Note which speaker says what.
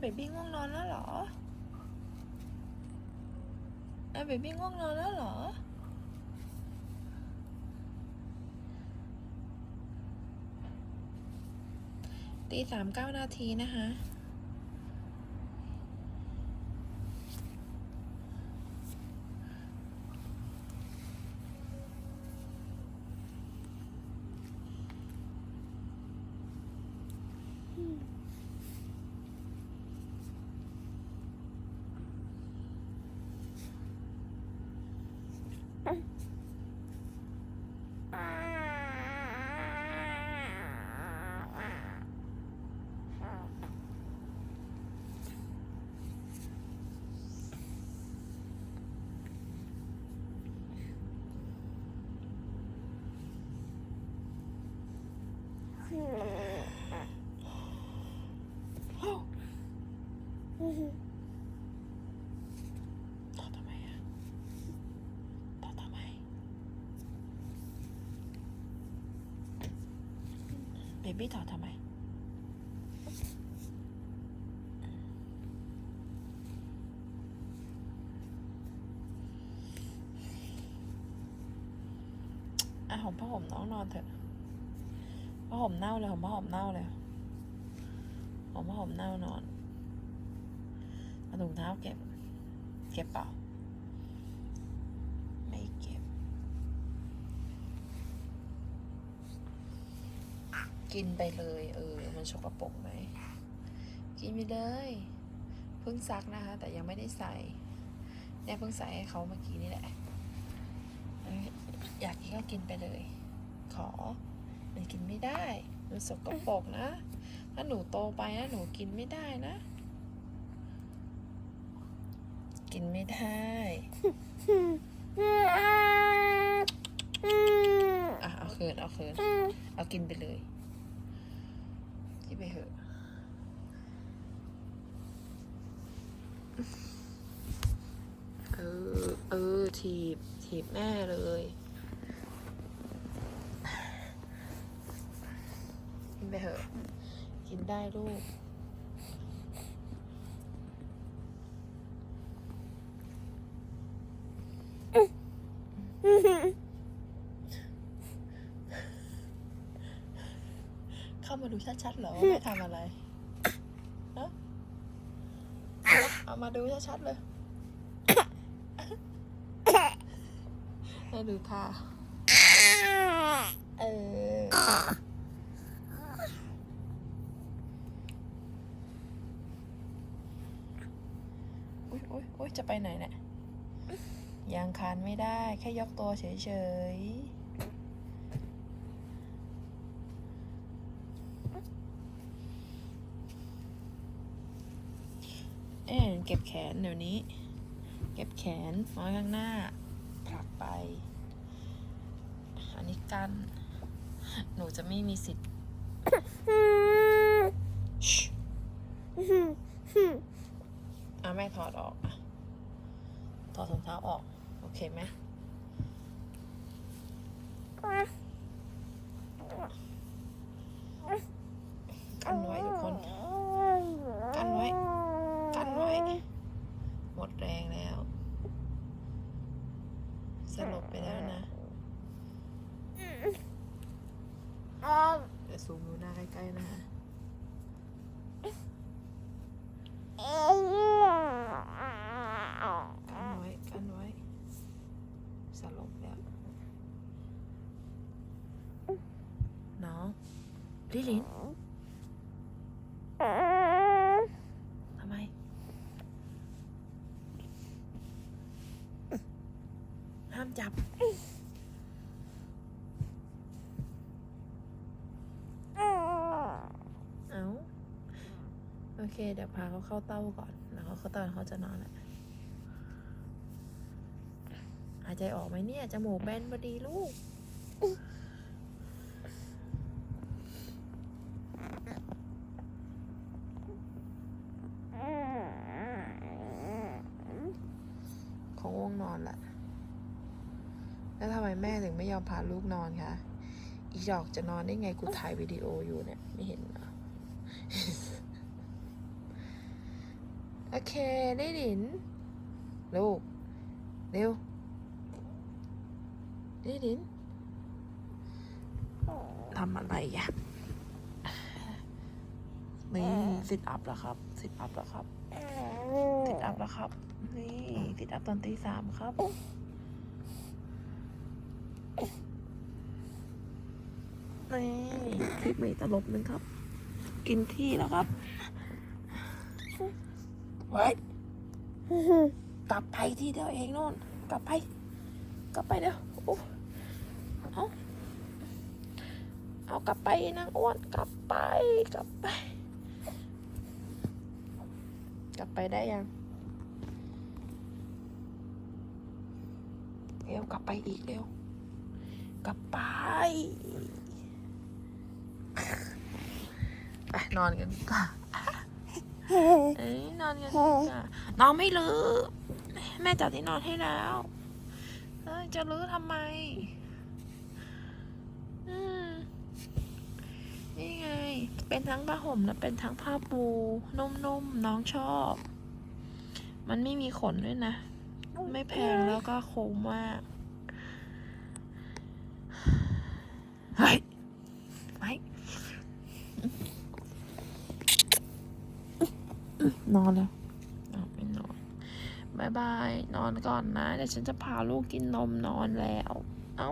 Speaker 1: เบบี้ง่วงนอนแล้วเหรออาเบบี้ง่วงนอนแล้วเหรอ ตีสามเก้านาทีนะคะ ต่อทำไมอะต่อทำไมเบบี้ถอทำไมอะห่มผ้าห่มน้องนอนเถอะ ผ้าห่มเน่าเลยห่มผ้าห่มเน่าเลยห่มผ้าห่มเน่านอนเอาถุงเท้าเก็บ เก็บเปล่า ไม่เก็บ กินไปเลย เออ มันสกปรกไหม กินไปเลย เพิ่งซักนะคะ แต่ยังไม่ได้ใส่ เนี่ยเพิ่งใส่ให้เขาเมื่อกี้นี่แหละ อยากกินก็กินไปเลย ขอ นกินไม่ได้มันสกปรกนะ ถ้าหนูโตไปนะหนูกินไม่ได้นะ กินไม่ได้อะเอาคืนเอาคืนเอากินไปเลยกินไปเถอะเออเออถีบถีบแม่เลย กิน ไปเถอะ กินได้ลูก เข้ามาดูชัดๆเหรอว่าแม่ทำอะไรฮะเอามาดูชัดๆเลยให้ดูท่าเออ อุ้ยอุ้ยอุ้ยจะไปไหนเนี่ยยังคานไม่ได้ แค่ยกตัวเฉยๆ เอ๊ะเก็บแขนเดี๋ยวนี้ เก็บแขนไว้ข้างหน้า ผลักไป อันนี้กัน หนูจะไม่มีสิทธิ์ชิอะแม่ ถอดออกอะถอดรองเท้าออก โอเคไหมกันไว้ทุกคน กันไว้ กันไว้ หมดแรงแล้ว สลบไปแล้วนะเดี๋ยวซูมดูหน้าใกล้ๆนะคะกันไว้ กันไว้ สลบแล้ว น้อง ลิลินทำไม ห้ามจับ เอาโอเค เดี๋ยวพาเขาเข้าเต้าก่อน แล้วเขาเข้าเต้าแล้วเขาจะนอนแหละหายใจออกไหมเนี่ย จมูกแบนพอดีลูก คงง่วง นอนแหละแล้วทำไมแม่ถึงไม่ยอมพาลูกนอนคะ อีดอกจะนอนได้ไงกูถ่ายวิดีโออยู่เนี่ย ไม่เห็นเหรอ โอเค ได้ดิน ลูก เร็ว ได้ดินทำอะไรอะนี่ซิทอัพแล้วครับซิทอัพแล้วครับ ซิทอัพแล้วครับ นี่ซิทอัพตอนตีสามครับนี่คลิปนี้ตลบหนึ่งครับ กินที่แล้วครับไว้กลับไปที่เดียวเองโน่น กลับไป กลับไปเดี๋ยวโอ้เอาเอากลับไปนางอ้วนกลับไปกลับไป กลับไปได้ยังเร็วกลับไปอีกเร็ว กลับไปไปนอนกันดีกว่าเอ้ยนอนกันดีกว่านอนไม่ลือแม่จัดที่นอนให้แล้วเอ้ยจะลื้อทำไมอืม นี่ไง เป็นทั้งผ้าห่มและเป็นทั้งผ้าปู นุ่มๆ น้องชอบ มันไม่มีขนด้วยนะ ไม่แพงแล้วก็คุ้มมากเฮ้ยไม่นอนแล้วเอาไปนอนบายบาย นอนก่อนนะ เดี๋ยวฉันจะพาลูกกินนมนอนแล้ว เอ้า